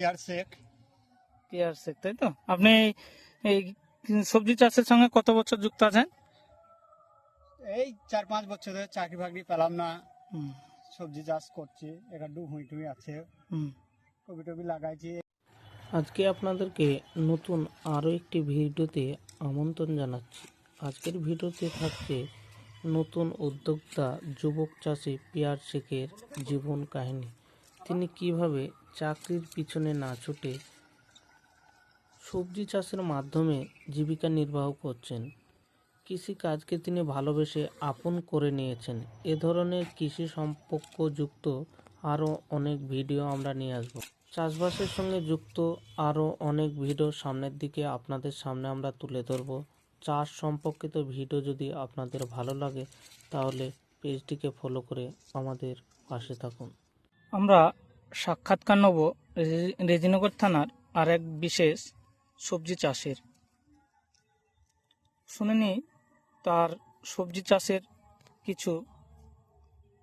Peer Sheikh peer Sheikh তাই তো? আপনি এই সবজি চাষের সঙ্গে কত বছর যুক্ত আছেন? এই চার পাঁচ বছর ধরে চাকরি বাকরি পেলাম না। সবজি চাষ করছি একটু ভুঁই টুই আছে। হুম। কবি টবি লাগাইছি। আজকে আপনাদেরকে নতুন আরও একটি ভিডিওতে আমন্ত্রণ জানাচ্ছি। আজকের ভিডিওতে থাকছে নতুন উদ্যোক্তা যুবক চাষি পিয়ার শেখের জীবন কাহিনী। তিনি কীভাবে চাকরির পিছনে না ছুটে সবজি চাষের মাধ্যমে জীবিকা নির্বাহ করছেন। কৃষি কাজকে তিনি ভালোবেসে আপন করে নিয়েছেন। এ ধরনের কৃষি সম্পর্কযুক্ত আরও অনেক ভিডিও আমরা নিয়ে আসব। চাষবাসের সঙ্গে যুক্ত আরও অনেক ভিডিও সামনের দিকে আপনাদের সামনে আমরা তুলে ধরব। চাষ সম্পর্কিত ভিডিও যদি আপনাদের ভালো লাগে, তাহলে পেজটিকে ফলো করে আমাদের পাশে থাকুন। আমরা সাক্ষাৎকার নেব রেজিনগর থানার আর এক বিশেষ সবজি চাষের। শুনে নি তার সবজি চাষের কিছু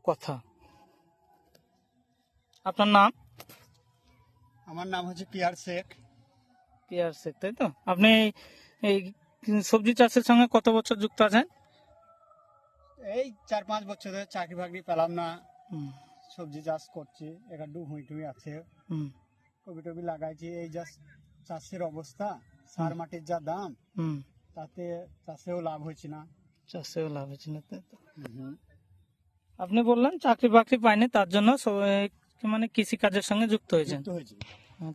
কথা। আপনার নাম? আমার নাম হচ্ছে পিয়ার শেখ। পিয়ার শেখ তাই তো? আপনি এই সবজি চাষের সঙ্গে কত বছর যুক্ত আছেন? এই চার পাঁচ বছর ধরে চাকরি বাকরি পেলাম না। হুম, সবজি চাষ করছি একটু ভুঁই টুই আছে। কবি টবি লাগাইছি এই যা চাষের অবস্থা সার মাটির যা দাম হুম। তাতে চাষেও লাভ হয়েছে না। চাষেও লাভ হয়েছে না। আপনি বললেন চাকরি বাকরি পাইনি তার জন্য মানে কৃষি কাজের সঙ্গে যুক্ত হয়েছেন।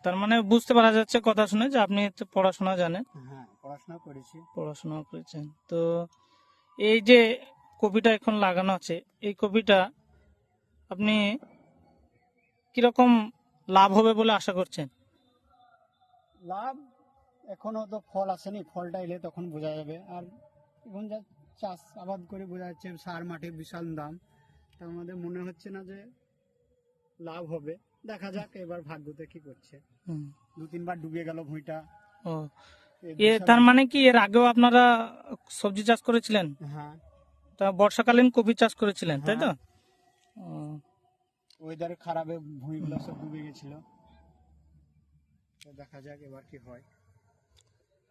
তার মানে বুঝতে পারা যাচ্ছে কথা শুনে যে আপনি পড়াশোনা জানেন। হ্যাঁ পড়াশোনা করেছি। পড়াশোনা করেছেন। তো এই যে কপিটা এখন লাগানো আছে এই কপিটা আপনি কীরকম লাভ হবে বলে আশা করছেন? লাভ এখনও তো ফল আসেনি ফলটা এলে তখন বোঝা যাবে। আর এখন যা চাষ আবাদ করে বোঝা যাচ্ছে সার মাটির বিশাল দাম। তা আমাদের মনে হচ্ছে না যে লাভ হবে। দেখা যাক এবার ভাগ্যতে কি করছে। দু তিনবার ডুবে গেল ভুঁইটা। ও। এ তার মানে কি এর আগেও আপনারা সবজি চাষ করেছিলেন? হ্যাঁ। তা বর্ষাকালীন কপি চাষ করেছিলেন তাই তো? ও, ওয়েদার খারাপে ভুঁইগুলো সব ডুবে গেছিল। তো দেখা যাক এবার কি হয়।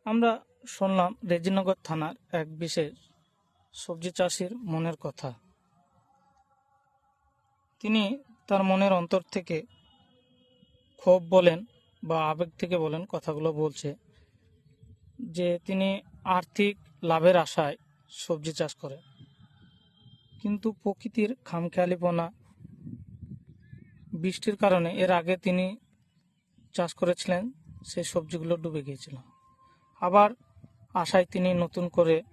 আমরা শুনলাম রেজিনগর থানার এক বিশেষ সবজি চাষির মনের কথা। তিনি তার মনের অন্তর থেকে ক্ষোভ বলেন বা আবেগ থেকে বলেন কথাগুলো বলছে যে তিনি আর্থিক লাভের আশায় সবজি চাষ করেন। কিন্তু প্রকৃতির খামখেয়ালিপনা বৃষ্টির কারণে এর আগে তিনি চাষ করেছিলেন, সেই সবজিগুলো ডুবে গিয়েছিল। আবার আশায় তিনি নতুন করে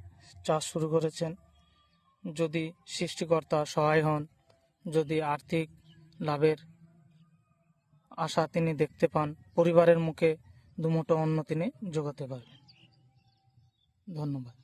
চাষ শুরু করেছেন। যদি সৃষ্টিকর্তা সহায় হন, যদি আর্থিক লাভের আশা তিনি দেখতে পান, পরিবারের মুখে দুমুটো অন্ন তিনি যোগাতে পারবেন। ধন্যবাদ।